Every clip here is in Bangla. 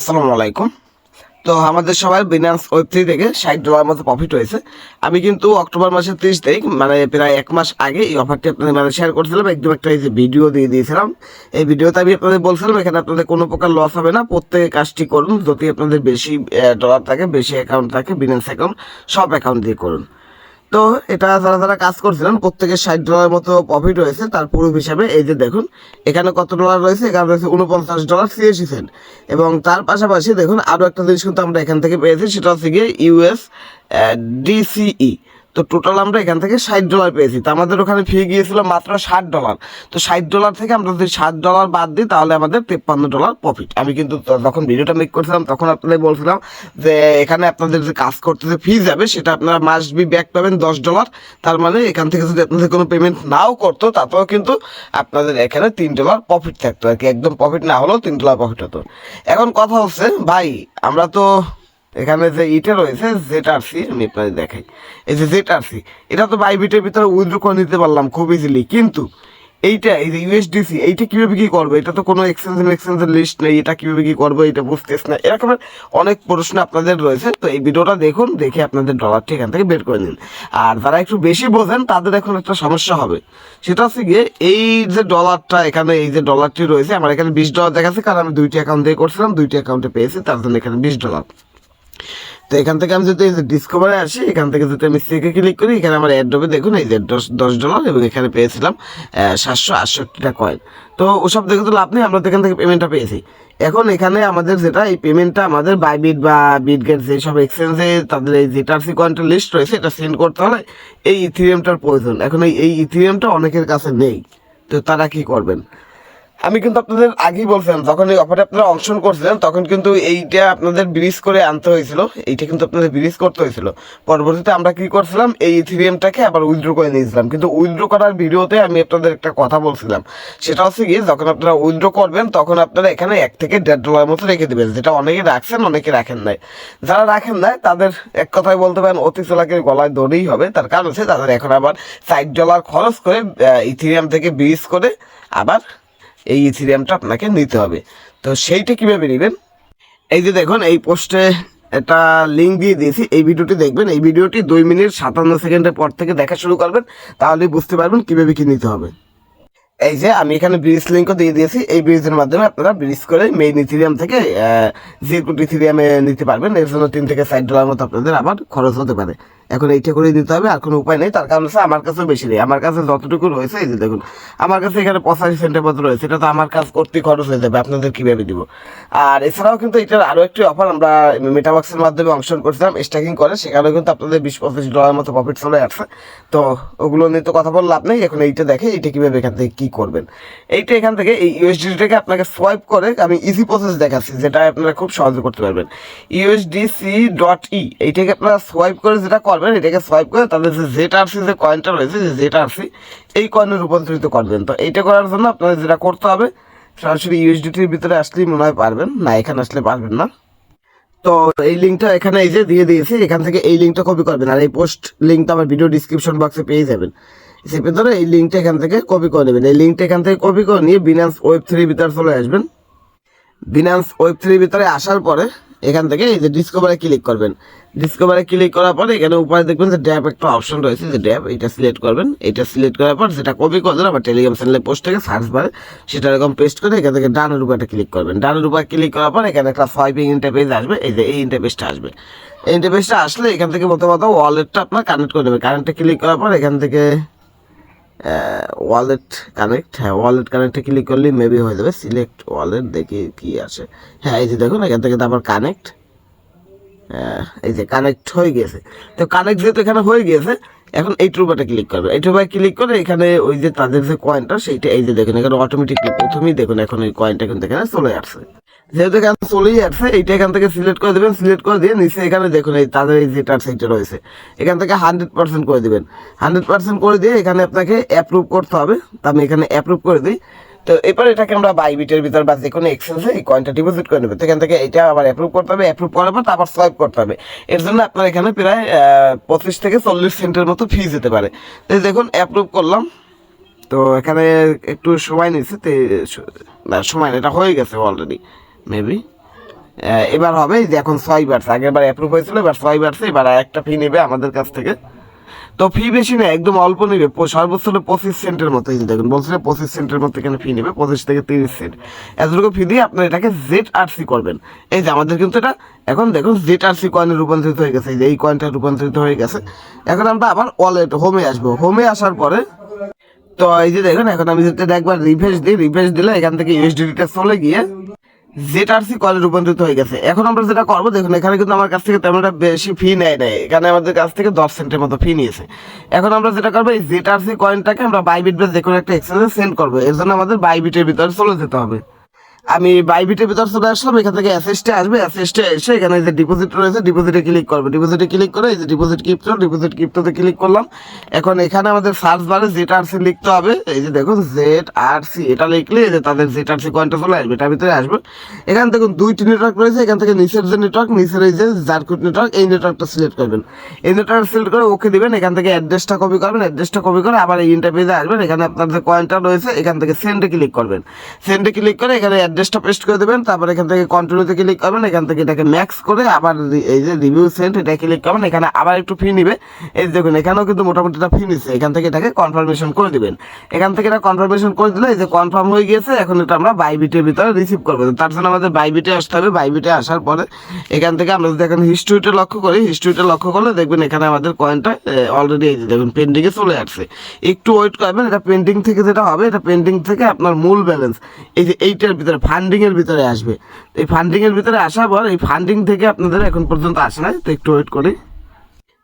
আসসালামু আলাইকুম। তো আমাদের সবার বিনান্স ওয়েব থ্রি থেকে ষাট ডলার মতো প্রফিট হয়েছে। আমি কিন্তু অক্টোবর মাসের তিরিশ তারিখ মানে প্রায় এক মাস আগে এই অফারটি আপনাদের মানে শেয়ার করছিলাম। একদম একটা এই যে ভিডিও দিয়ে দিয়েছিলাম। এই ভিডিওতে আমি আপনাদের বলছিলাম, এখানে আপনাদের কোনো প্রকার লস হবে না। প্রত্যেকে কাজটি করুন, যদি আপনাদের বেশি ডলার থাকে, বেশি অ্যাকাউন্ট থাকে বিনান্স অ্যাকাউন্ট সব অ্যাকাউন্ট দিয়ে করুন। তো এটা যারা যারা কাজ করছিলেন, প্রত্যেকের ষাট ডলার মতো প্রফিট রয়েছে। তার প্রুফ হিসাবে এই যে দেখুন, এখানে কত ডলার রয়েছে? এখানে রয়েছে উনপঞ্চাশ ডলার সিএসি সেন্ট এবং তার পাশাপাশি দেখুন আরও একটা জিনিস কিন্তু আমরা এখান থেকে পেয়েছি, সেটা হচ্ছে গিয়ে ইউএস ডিসিই তো টোটাল আমরা এখান থেকে ষাট ডলার পেয়েছি। তো আমাদের ওখানে ফি গিয়েছিল মাত্র ষাট ডলার তো ষাট ডলার থেকে আমরা যদি ষাট ডলার বাদ দিই, তাহলে আমাদের তেপ্পান্ন ডলার প্রফিট আমি কিন্তু যখন ভিডিওটা মেক করছিলাম, তখন আপনাদের বলছিলাম যে, এখানে আপনাদের যে কাজ করতে যে ফি যাবে, সেটা আপনারা মাস বি ব্যাক পাবেন দশ ডলার তার মানে এখান থেকে যদি আপনাদের কোনো পেমেন্ট নাও করতো, তাতেও কিন্তু আপনাদের এখানে তিন ডলার প্রফিট থাকতো আর কি। একদম প্রফিট না হলেও তিন ডলার প্রফিট হতো। এখন কথা হচ্ছে, ভাই, আমরা তো এখানে যে ইটা রয়েছে জেট আর সি আমি আপনাদের দেখাই। এই যে জেট আর সি এটা তো বাইবিটের ভিতরে উইথড্র করে নিতে পারলাম খুব ইজিলি কিন্তু এইটা, এই যে ইউএসডিসি এইটা কীভাবে কী করব? এটা তো কোনো এক্সচেঞ্জ এক্সচেঞ্জের লিস্ট নেই, এটা কীভাবে কী করব এটা বুঝতেছ না। এরকমের অনেক প্রশ্ন আপনাদের রয়েছে, তো এই ভিডিওটা দেখুন, দেখে আপনাদের ডলারটি এখান থেকে বের করে নিন। আর যারা একটু বেশি বোঝেন, তাদের এখন একটা সমস্যা হবে। সেটা হচ্ছে গিয়ে, এই যে ডলারটা এখানে, এই যে ডলারটি রয়েছে, আমার এখানে বিশ ডলার দেখাচ্ছে, কারণ আমি দুইটি অ্যাকাউন্ট দিয়ে করছিলাম, দুইটি অ্যাকাউন্টে পেয়েছি, তার জন্য এখানে বিশ ডলার তো এখান থেকে আমি যদি ডিসকভারে আসি, এখান থেকে যদি আমি সিকে ক্লিক করি, এখানে আমার অ্যাড্রপে দেখুন, এই যে দশ দশ ডলার এবং এখানে পেয়েছিলাম সাতশো আটষট্টিটা কয়েন তো ওসব দেখে তো লাভ নেই, আমরা তো এখান থেকে পেমেন্টটা পেয়েছি। এখন এখানে আমাদের যেটা, এই পেমেন্টটা আমাদের বাইবিট বা বিটগেট যেসব এক্সচেঞ্জে তাদের এই জেটারসি কয়েনটা লিস্ট রয়েছে, এটা সেন্ড করতে হলে এই ইথিরিয়ামটার প্রয়োজন। এখন এই এই ইথিরিয়ামটা অনেকের কাছে নেই। তো তারা কি করবেন? আমি কিন্তু আপনাদের আগেই বলছিলাম যখন এই অফারে আপনারা অংশগ্রহণ করছিলেন, তখন কিন্তু এইটা আপনাদের ব্রিজ করে আনতে হয়েছিল। এইটা কিন্তু আপনাদের ব্রিজ করতে হয়েছিল। পরবর্তীতে আমরা কি করছিলাম, এই ইথিরিয়ামটাকে আবার উইথড্র করে নিয়েছিলাম কিন্তু উইথড্র করার ভিডিওতে আমি আপনাদের একটা কথা বলছিলাম। সেটা হচ্ছে কি যখন আপনারা উইথড্র করবেন, তখন আপনারা এখানে এক থেকে দেড় ডলার মতো রেখে দেবেন, যেটা অনেকে রাখছেন, অনেকে রাখেন নাই। যারা রাখেন নাই, তাদের এক কথায় বলতে পারেন, অতি চলাকের গলায় দৌড়েই হবে। তার কারণ হচ্ছে, তাদের এখন আবার ষাট ডলার খরচ করে ইথিরিয়াম থেকে ব্রিজ করে আবার এই ইথিরিয়ামটা আপনাকে নিতে হবে। তো সেইটা কীভাবে নেবেন? এই যে দেখুন, এই পোস্টে একটা লিঙ্ক দিয়ে দিয়েছি। এই ভিডিওটি দেখবেন, এই ভিডিওটি দুই মিনিট সাতান্ন সেকেন্ডের পর থেকে দেখা শুরু করবেন, তাহলে বুঝতে পারবেন কীভাবে কি নিতে হবে। এই যে আমি এখানে ব্রিজ লিঙ্কও দিয়ে দিয়েছি। এই ব্রিজের মাধ্যমে আপনারা ব্রিজ করে মেইন ইথিরিয়াম থেকে জিরকুট ইথিরিয়ামে নিতে পারবেন। এর জন্য তিন থেকে ষাট ডলার মতো আপনাদের আবার খরচ হতে পারে। এখন এইটা করে দিতে হবে, আর কোনো উপায় নেই। তার কারণ হচ্ছে আমার কাছে বেশি নেই। আমার কাছে যতটুকু রয়েছে, এই যে দেখুন, আমার কাছে এখানে পঁচাশি সেন্টের মতো রয়েছে। এটা তো আমার কাজ করতে খরচ হয়ে যাবে, আপনাদের কীভাবে দিব? আর এছাড়াও কিন্তু এটার আরও একটি অফার আমরা মেটাবক্সের মাধ্যমে অংশগ্রহণ করছিলাম স্ট্যাকিং করে। সেখানেও কিন্তু আপনাদের বিশ পঁচিশ ডলার মতো প্রফিট চলে আসছে। তো ওগুলো নিয়ে তো কথা বলে লাভ নেই। এখন এইটা দেখে এইটা কীভাবে এখান থেকে কি করবেন। এইটা এখান থেকে এই ইউএসডিটাকে আপনাকে সোয়াইপ করে আমি ইজি প্রসেস দেখাচ্ছি, যেটা আপনারা খুব সহজে করতে পারবেন। ইউএসডিসি ডট ই এইটাকে আপনারা সোয়াইপ করে যেটা করবেন এটাকে সোয়াইপ করে তাদের যে জেট আরসি যে কয়েনটা রয়েছে, যে জেট আরসি এই কয়েনে রূপান্তরিত করবেন। তো এইটা করার জন্য আপনাদের যেটা করতে হবে, সরাসরি ইউএসডিটির ভিতরে আসলেই মনে হয় পারবেন, না এখানে আসলে পারবেন না। তো এই লিঙ্কটা এখানে এই যে দিয়ে দিয়েছি, এখান থেকে এই লিঙ্কটা কপি করবেন, আর এই পোস্ট লিঙ্কটা আমার ভিডিও ডিসক্রিপশন বক্সে পেয়ে যাবেন। চেপে ধরে এই লিঙ্কটা এখান থেকে কপি করে নেবেন। এই লিঙ্কটা এখান থেকে কপি করে নিয়ে বিনান্স ওয়েব থ্রির ভিতরে চলে আসবেন। বিনান্স ওয়েব থ্রির ভিতরে আসার পরে এখান থেকে এই যে ডিসকভারে ক্লিক করবেন। ডিসকভারে ক্লিক করার পরে এখানে উপরে দেখবেন যে ড্যাপ একটা অপশন রয়েছে, যে ড্যাপ এটা সিলেক্ট করবেন। এটা সিলেক্ট করার পর সেটা কপি করবেন আবার টেলিগ্রাম চ্যানেলে পোস্ট থেকে সার্চ বারে সেটা এরকম পেস্ট করে এখান থেকে ডানের উপরে ক্লিক করবেন। ডানের উপরে ক্লিক করার পর এখানে একটা সোয়াইপিং ইন্টারপেজ আসবে, এই যে এই ইন্টারপেজটা আসবে। এই ইন্টারপেজটা আসলে এখান থেকে প্রথমত ওয়ালেটটা আপনার কানেক্ট করে দেবে কানেক্টে ক্লিক করার পর এখান থেকে ওয়ালেট কানেক্ট হ্যাঁ ওয়ালেট কানেক্টে ক্লিক করলে মেবি হয়ে যাবে সিলেক্ট ওয়ালেট দেখি কি আছে হ্যাঁ এই যে দেখুন, এখান থেকে তো আবার কানেক্ট এই যে কানেক্ট হয়ে গেছে। তো কানেক্ট যেহেতু এখানে হয়ে গেছে এখন এই ট্রুবাটা ক্লিক করবে। এই ট্রুবায় ক্লিক করে এখানে ওই যে তাদের যে কয়েনটা সেইটা এই যে দেখুন, এখানে অটোমেটিকলি প্রথমেই দেখুন এখন এই কয়েনটা কিন্তু এখানে চলে আসছে। যেহেতু এখানে চলেই আসছে, এইটা এখান থেকে সিলেক্ট করে দেবেন সিলেক্ট করে দিয়ে নিচে এখানে দেখুন এই তাদের এই যেটা সেইটা রয়েছে, এখান থেকে হান্ড্রেড পার্সেন্ট করে দেবেন। হান্ড্রেড পার্সেন্ট করে দিয়ে এখানে আপনাকে অ্যাপ্রুভ করতে হবে। তা আমি এখানে অ্যাপ্রুভ করে দিই। তো এরপর এটাকে আমরা বাইবিটের ভিতর বা যে কোনো এক্সচেঞ্জে এই কয়েনটা ডিপোজিট করে নেবে। এখান থেকে এটা আবার অ্যাপ্রুভ করতে হবে অ্যাপ্রুভ করার পর তারপর সোয়াইপ করতে হবে। এর জন্য আপনার এখানে প্রায় পঁচিশ থেকে চল্লিশ সেন্টের মতো ফি যেতে পারে। তো দেখুন অ্যাপ্রুভ করলাম। তো এখানে একটু সময় নিচ্ছে তো না, সময় এটা হয়ে গেছে অলরেডি মেবি এবার হবে যে এখন ছয় বাড়ছে আগের বার অ্যাপ্রুভ হয়েছিল, এবার ছয় বাড়ছে এবার একটা ফি নেবে আমাদের কাছ থেকে। তো ফি বেশি না একদম অল্প নেবে সর্বোচ্চ হলো পঁচিশ সেন্টের মতো যে দেখুন বলছিল পঁচিশ সেন্টের মতো এখানে ফি নেবে, পঁচিশ থেকে তিরিশ সেন্ট এতটুকু ফি দিয়ে আপনার এটাকে জেড আর সি করবেন। এই যে আমাদের কিন্তু এটা, এখন দেখুন জেড আর সি কয়েনে রূপান্তরিত হয়ে গেছে, এই কয়েনটা রূপান্তরিত হয়ে গেছে। এখন আমরা আবার ওয়ালেট হোমে আসব। হোমে আসার পরে, তো এই যে দেখুন, এখন আমি যদি একবার রিফ্রেশ দিই রিফ্রেশ দিলে এখান থেকে ইউএসডিটা চলে গিয়ে জেটারসি কলে রূপান্তরিত হয়ে গেছে। এখন আমরা যেটা করব, দেখুন, এখানে কিন্তু আমার কাছ থেকে তেমন একটা বেশি ফি নেয় নেয় এখানে আমাদের কাছ থেকে দশ সেন্টের মতো ফি নিয়েছে। এখন আমরা যেটা করব, এই জেটারসি কয়েনটাকে আমরা বাইবিট বেস যে কোনো একটা এক্সচেঞ্জে সেন্ড করব। এর জন্য আমাদের বাইবিটের ভিতরে চলে যেতে হবে। আমি বাইবিটের ভিতর চলে আসলাম, এখান থেকে অ্যাসেসটে আসবে অ্যাসেসটে এসে এখানে যে ডিপোজিট রয়েছে ডিপোজিটে ক্লিক করবে। ডিপোজিটে ক্লিক করে এই যে ডিপোজিট ক্রিপ্টো ডিপোজিট ক্রিপ্টোতে ক্লিক করলাম। এখন এখানে আমাদের সার্চ বারে জেড আর সি লিখতে হবে। এই যে দেখুন জেড আর সি এটা লিখলে এই যে তাদের জেড আর সি কয়েনটা চলে আসবে এটার ভিতরে আসবে। এখান থেকে দুইটি নেটওয়ার্ক রয়েছে, এখান থেকে নিচের যে নেটওয়ার্ক নিচের এই যে জারকুট নেটওয়ার্ক এই নেটওয়ার্কটা সিলেক্ট করবেন। এই নেটওয়ার্ক সিলেক্ট করে ওকে দিবেন, এখান থেকে অ্যাড্রেসটা কপি করবেন অ্যাড্রেসটা কপি করে আবার এই ইন্টারভিউতে আসবেন। এখানে আপনার যে কয়েনটা রয়েছে, এখান থেকে সেন্ডে ক্লিক করবেন। সেন্ডে ক্লিক করে এখানে অ্যাড্রেসটা পেস্ট করে দেবেন, তারপর এখান থেকে কন্টিনিউতে ক্লিক করবেন, এখান থেকে এটাকে ম্যাক্স করে আবার এই যে রিভিউ সেন্ট এটা ক্লিক করবেন, এখানে আবার একটু ফি নিবে। এই দেখুন, এখানেও কিন্তু মোটামুটি এটা ফি নিচ্ছে, এখান থেকে এটাকে কনফার্মেশন করে দিবেন। এখান থেকে এটা কনফার্মেশন করে দিলে এই যে কনফার্ম হয়ে গিয়েছে, এখন এটা আমরা বাইবিটের ভিতরে রিসিভ করব। তার জন্য আমাদের বাইবিটে আসতে হবে। বাইবিটে আসার পরে এখান থেকে আমরা যদি এখন হিস্ট্রিটা লক্ষ্য করি হিস্ট্রিটা লক্ষ্য করলে দেখবেন এখানে আমাদের কয়েনটা অলরেডি এই যে দেখুন পেন্ডিংয়ে চলে আসছে। একটু ওয়েট করবেন, এটা পেন্ডিং থেকে যেটা হবে, এটা পেন্ডিং থেকে আপনার মূল ব্যালেন্স এই যে এইটার ভিতরে ফান্ডিং এর ভিতরে আসবে। এই ফান্ডিংয়ের ভিতরে আসার পর এই ফান্ডিং থেকে আপনাদের এখন পর্যন্ত আসে না তো একটু ওয়েট করি।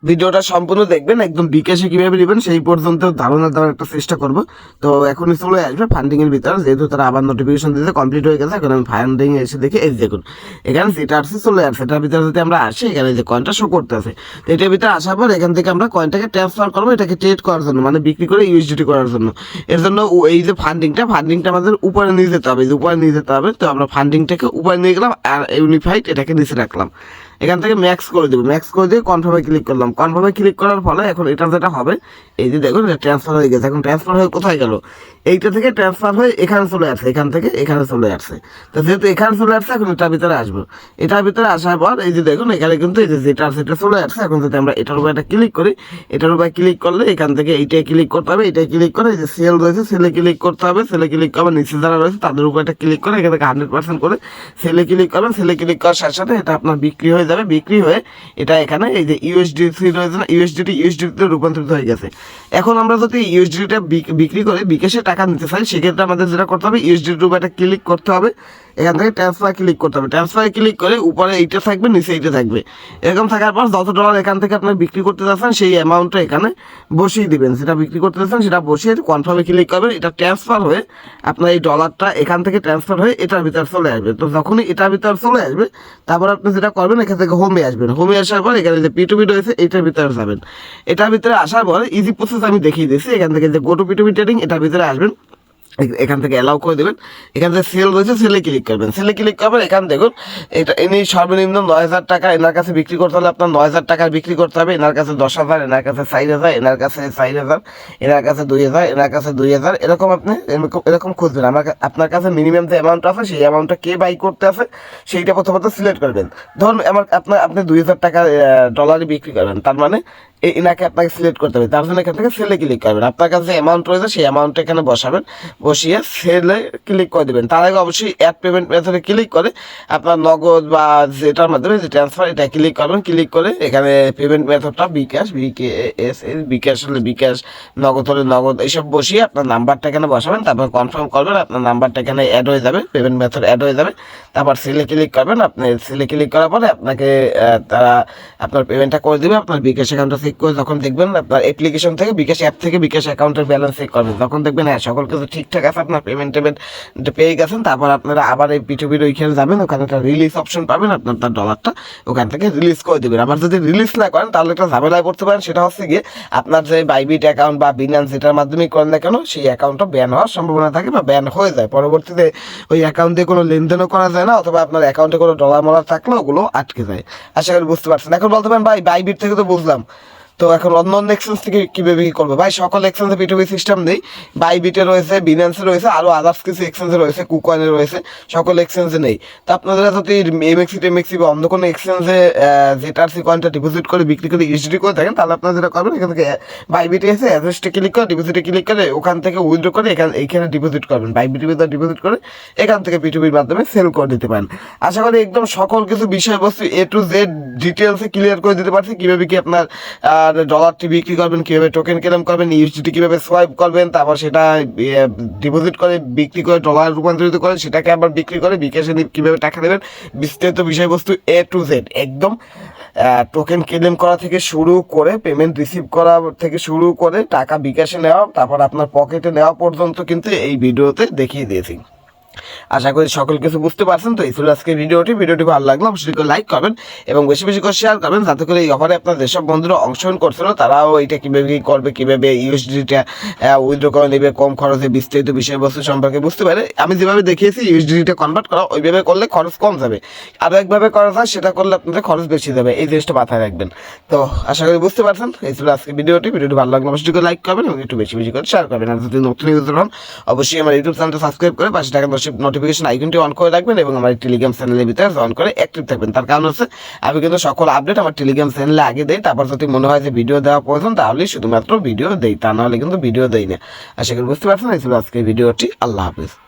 ভিডিওটা সম্পূর্ণ দেখবেন, একদম বিকাশে কীভাবে নেবেন সেই পর্যন্ত ধারণা দেওয়ার একটা চেষ্টা করব। তো এখনই চলে আসবে ফান্ডিং এর ভিতরে, যেহেতু তারা আবার নোটিফিকেশন দিতে কমপ্লিট হয়ে গেছে, এখন আমি ফান্ডিং এসে দেখি, এই দেখুন, এখানে যেটা আসছে চলে আসছে, এটার ভিতরে যদি আমরা আসি, এখানে যে কয়েনটা শো করতেছে, তো এটার ভিতরে আসার পর এখান থেকে আমরা কয়েনটাকে ট্রান্সফার করব, এটাকে ট্রেড করার জন্য মানে বিক্রি করে ইউএসডিটি করার জন্য। এর জন্য এই যে ফান্ডিংটা ফান্ডিংটা আমাদের উপরে নিয়ে যেতে হবে উপরে নিয়ে যেতে হবে, তো আমরা ফান্ডিংটাকে উপরে নিয়ে গেলাম, আর ইউনিফাইড এটাকে নিচে রাখলাম। এখান থেকে ম্যাক্স করে দেবো। ম্যাক্স করে দিয়ে কনফার্মে ক্লিক করলাম। কনফার্মে ক্লিক করার ফলে এখন এটা যেটা হবে, এই যে দেখুন, এটা ট্রান্সফার হয়ে গেছে। এখন ট্রান্সফার হয়ে কোথায় গেল? এইটা থেকে ট্রান্সফার হয়ে এখানে চলে আসছে, এখান থেকে এখানে চলে আসছে। তো যেহেতু এখানে চলে আসছে, এখন এটার ভিতরে আসব। এটার ভিতরে আসার পর এই যে দেখুন, এখানে কিন্তু এই যে যেটা আছে এটা চলে আসছে। এখন যদি আমরা এটার উপর একটা ক্লিক করি, এটার উপর ক্লিক করলে এখান থেকে এইটাই ক্লিক করতে হবে এটাই ক্লিক করে এই যে সেল রয়েছে সেলে ক্লিক করতে হবে। সেলে ক্লিক করবে নিচে যারা রয়েছে, তাদের উপর একটা ক্লিক করে, এখান থেকে হান্ড্রেড পার্সেন্ট করে সেলে ক্লিক করবেন। সেলে ক্লিক করার সাথে সাথে এটা আপনার বিক্রি হয়ে যাবে, বিক্রি হয়ে এটা এখানে এই যে ইউএসডিসি রয়েছে না ইউএসডিটি ইউএসডিতে রূপান্তরিত হয়ে গেছে। এখন আমরা যদি ইউএসডিটা বিক্রি করে বিকাশে টাকা নিতে চাই, সেক্ষেত্রে আমাদের যেটা করতে হবে ইউএসডিটির উপর একটা ক্লিক করতে হবে। এখান থেকে ট্রান্সফার ক্লিক করতে হবে। ট্রান্সফারে ক্লিক করে উপরে এইটা থাকবে, নিচে এইটা থাকবে। এরকম থাকার পর যত ডলার এখান থেকে আপনি বিক্রি করতে যাচ্ছেন, সেই অ্যামাউন্টটা এখানে বসিয়ে দিবেন। সেটা বিক্রি করতে যাচ্ছেন, সেটা বসিয়ে কনফার্মে ক্লিক করবেন। এটা ট্রান্সফার হয়ে আপনার এই ডলারটা এখান থেকে ট্রান্সফার হয়ে এটার ভিতরে চলে আসবে। তো যখনই এটার ভিতরে চলে আসবে, তারপর আপনি যেটা করবেন, এখান থেকে হোমে আসবেন। হোমে আসার পর এখানে যে পিটুপি রয়েছে, এটার ভিতরে যাবেন। এটার ভিতরে আসার পর ইজি প্রসেস আমি দেখিয়ে দিয়েছি। এখান থেকে যে গোটু পিটুপি ট্রেডিং এটার ভিতরে আসবেন। এখান থেকে অ্যালাউ করে দেবেন। এখান থেকে সেল রয়েছে সেলে ক্লিক করবেন। সেলে ক্লিক করবেন এখান দেখুন, এটা ইনি সর্বনিম্ন নয় হাজার টাকা এনার কাছে বিক্রি করতে হলে আপনার নয় হাজার টাকার বিক্রি করতে হবে। এনার কাছে দশ হাজার, এনার কাছে চার হাজার, এনার কাছে চার হাজার, এনার কাছে দুই হাজার, এনার কাছে দুই হাজার, এরকম আপনি এরকম খুঁজবেন। আমার আপনার কাছে মিনিমাম যে অ্যামাউন্ট আছে, সেই অ্যামাউন্টটা কে বাই করতে আছে, সেইটা প্রথমত সিলেক্ট করবেন। ধরুন আমার আপনার আপনি দুই হাজার টাকা ডলারে বিক্রি করবেন। তার মানে এনাকে আপনাকে সিলেক্ট করতে হবে। তার জন্য এখান থেকে সেলে ক্লিক করবেন। আপনার কাছে অ্যামাউন্ট রয়েছে, সেই অ্যামাউন্টটা এখানে বসাবেন। বসিয়ে সেলে ক্লিক করে দেবেন। তার আগে অবশ্যই অ্যাড পেমেন্ট মেথডে ক্লিক করে আপনার নগদ বা যেটার মাধ্যমে যে ট্রান্সফার এটা ক্লিক করবেন। ক্লিক করে এখানে পেমেন্ট মেথডটা বিকাশ বিকে এস এস বিকাশ হলে বিকাশ, নগদ হলে নগদ এইসব বসিয়ে আপনার নাম্বারটা এখানে বসাবেন। তারপর কনফার্ম করবেন, আপনার নাম্বারটা এখানে অ্যাড হয়ে যাবে পেমেন্ট মেথড অ্যাড হয়ে যাবে। তারপর সেলে ক্লিক করবেন, আপনি সেলে ক্লিক করার পরে আপনাকে তারা আপনার পেমেন্টটা করে দেবে, আপনার বিকাশ অ্যাকাউন্টটা চেক করে যখন দেখবেন আপনার অ্যাপ্লিকেশন থেকে, বিকাশ অ্যাপ থেকে বিকাশ অ্যাকাউন্টের ব্যালেন্স চেক করবেন। তখন দেখবেন হ্যাঁ সকল কিছু ঠিকঠাক আছে, আপনার পেমেন্ট টেমেন্ট পেয়ে গেছেন, তারপর আপনারা আবার এই পিটুপির ওইখানে যাবেন, ওখানে একটা রিলিজ অপশন পাবেন, আপনার তার ডলারটা ওখান থেকে রিলিজ করে দেবেন। আবার যদি রিলিজ না করেন, তাহলে একটা ঝামেলায় পড়তে পারেন, সেটা হচ্ছে গিয়ে আপনার যে বাইবিট অ্যাকাউন্ট বা বিনান্স যেটার মাধ্যমে করেন না কেন, সেই অ্যাকাউন্টটা ব্যান হওয়ার সম্ভাবনা থাকে বা ব্যান হয়ে যায়। পরবর্তীতে ওই অ্যাকাউন্টে কোনো লেনদেনও করা যায় না, অথবা আপনার অ্যাকাউন্টে কোনো ডলার মলার থাকলে ওগুলো আটকে যায়। আশা করি বুঝতে পারছেন। এখন বলতে পারেন, ভাই বাইবিট থেকে তো বুঝলাম। তো এখন অন্য অন্য এক্সচেঞ্জ থেকে কীভাবে কী করবে? ভাই, সকল এক্সচেঞ্জে পিটুপি সিস্টেম নেই। বাই বাইবিটে রয়েছে বিনান্সে রয়েছে আরও আদার্স কিছু এক্সচেঞ্জে রয়েছে কুকয়েনে রয়েছে, সকল এক্সচেঞ্জে নেই। তো আপনাদের যদি এমএক্সি টেমএক্সি বা অন্য কোনো এক্সচেঞ্জে জেটারসি কয়েনটা ডিপোজিট করে, বিক্রি করে ইউএসডি করে থাকেন, তাহলে আপনারা যেটা করবেন, এখান থেকে বাইবিটে এসে অ্যাড্রেসটা ক্লিক করে ডিপোজিটে ক্লিক করে, ওখান থেকে উইথড্র করে, এখানে এইখানে ডিপোজিট করবেন। বাইবিটি ডিপোজিট করে, এখান থেকে পিটুপির মাধ্যমে সেল করে দিতে পারেন। আশা করি একদম সকল কিছু বিষয়বস্তু এ টু জেড ডিটেলসে ক্লিয়ার করে দিতে পারছি। কীভাবে কি আপনার ডলারটি বিক্রি করবেন, কীভাবে টোকেন কেনাম করবেন ইউএসডিটি কীভাবে সোয়াইপ করবেন, তারপর সেটা ডিপোজিট করে বিক্রি করে ডলার রূপান্তরিত করে সেটাকে আবার বিক্রি করে বিকাশে কীভাবে টাকা দেবেন, বিস্তারিত বিষয়বস্তু এ টু জেড একদম টোকেন ক্লেম করা থেকে শুরু করে পেমেন্ট রিসিভ করা থেকে শুরু করে টাকা বিকাশে নেওয়া, তারপর আপনার পকেটে নেওয়া পর্যন্ত কিন্তু এই ভিডিওতে দেখিয়ে দিয়েছি। আশা করি সকল কিছু বুঝতে পারছেন তো। এই আজকে ভিডিওটি। ভিডিওটি ভালো লাগল অবশ্যই লাইক করবেন এবং বেশি বেশি করে শেয়ার করবেন যাতে করে এই অফারে আপনার যেসব বন্ধুরা অংশগ্রহণ করছিল, তারাও এটা কীভাবে কী করবে, কীভাবে ইউএসডিটা উইথড্র করে নেবে, কম খরচে বিস্তারিত বিষয়বস্তু সম্পর্কে বুঝতে পারে। আমি যেভাবে দেখিয়েছি ইউএসডিটা কনভার্ট করা, ওইভাবে করলে খরচ কম যাবে। আরও একভাবে করা যায়, সেটা করলে আপনাদের খরচ বেশি যাবে। এই জিনিসটা মাথায় রাখবেন। তো আশা করি বুঝতে পারছেন। এই ছিল আজকে ভিডিওটি। ভিডিওটি ভালো লাগল অবশ্যই লাইক করবেন এবং একটু বেশি বেশি করে শেয়ার করবেন। আর যদি নতুন ইউজার হন, অবশ্যই আমার ইউটিউব চ্যানেলটা সাবস্ক্রাইব করে পাশে টাকা দশ নোটিফিকেশন আইকনটি অন করে রাখবেন এবং আমার টেলিগ্রাম চ্যানেলের ভিতরে অন করে অ্যাক্টিভ থাকবেন। তার কারণ হচ্ছে, আমি কিন্তু সকল আপডেট আমার টেলিগ্রাম চ্যানেলে আগে দেই, তারপর যদি মনে হয় যে ভিডিও দেওয়া প্রয়োজন তাহলে শুধুমাত্র ভিডিও দেই। তা নাহলে কিন্তু ভিডিও দেয় না। আশা করি বুঝতে পারছেন, এই ছিল আজকে ভিডিওটি। আল্লাহ হাফিজ।